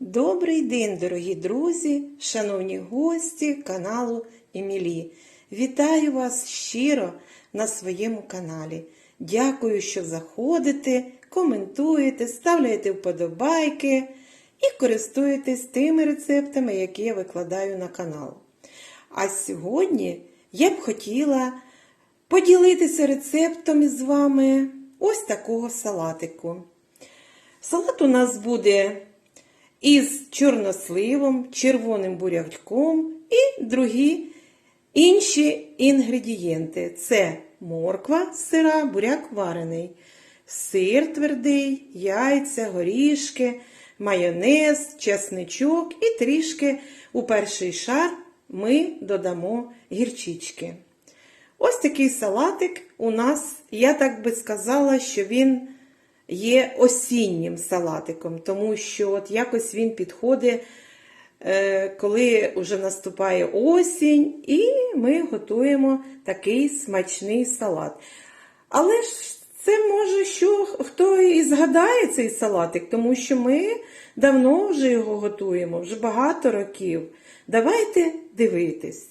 Добрий день, дорогі друзі, шановні гості каналу Емілі. Вітаю вас щиро на своєму каналі. Дякую, що заходите, коментуєте, ставляєте вподобайки і користуєтесь тими рецептами, які я викладаю на канал. А сьогодні я б хотіла поділитися рецептом із вами ось такого салатику. Салат у нас буде із чорносливом, червоним бурячком і другі інші інгредієнти. Це морква сира, буряк варений, сир твердий, яйця, горішки, майонез, чесничок і трішки у перший шар ми додамо гірчички. Ось такий салатик у нас, я так би сказала, що він є осіннім салатиком, тому що от якось він підходить, е, коли вже наступає осінь, і ми готуємо такий смачний салат. Але ж це може, що хто і згадає цей салатик, тому що ми давно вже його готуємо, вже багато років. Давайте дивитись.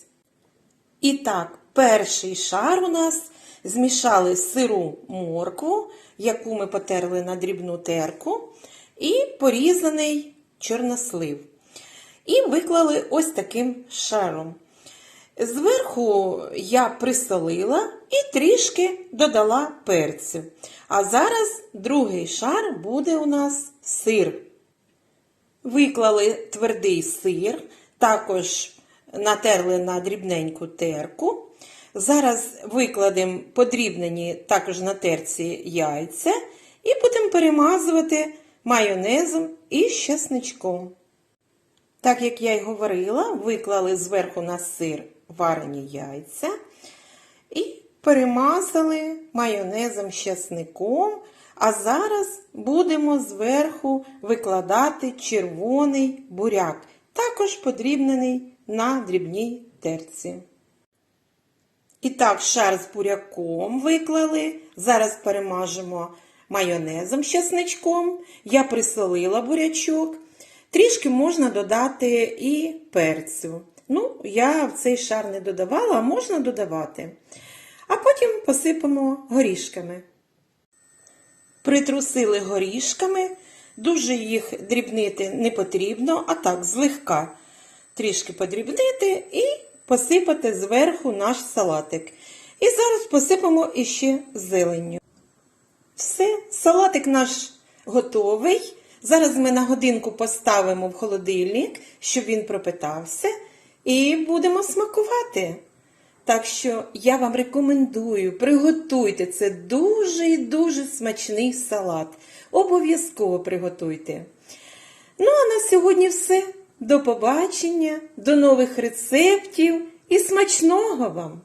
І так, перший шар у нас змішали сиру моркву, яку ми потерли на дрібну терку, і порізаний чорнослив. І виклали ось таким шаром. Зверху я присолила і трішки додала перцю. А зараз другий шар буде у нас сир. Виклали твердий сир, також натерли на дрібненьку терку. Зараз викладемо подрібнені також на терці яйця і будемо перемазувати майонезом і щасничком. Так як я й говорила, виклали зверху на сир варені яйця і перемазали майонезом щасником. А зараз будемо зверху викладати червоний буряк, також подрібнений на дрібній терці. І так, шар з буряком виклали. Зараз перемажемо майонезом з чесничком. Я присолила бурячок. Трішки можна додати і перцю. Ну, я в цей шар не додавала, а можна додавати. А потім посипемо горішками. Притрусили горішками, дуже їх дрібнити не потрібно, а так, злегка трішки подрібнити і посипати зверху наш салатик. І зараз посипемо іще зеленню. Все, салатик наш готовий. Зараз ми на годинку поставимо в холодильник, щоб він пропитався, і будемо смакувати. Так що я вам рекомендую, приготуйте це дуже і дуже смачний салат. Обов'язково приготуйте. Ну, а на сьогодні все. До побачення, до нових рецептів і смачного вам!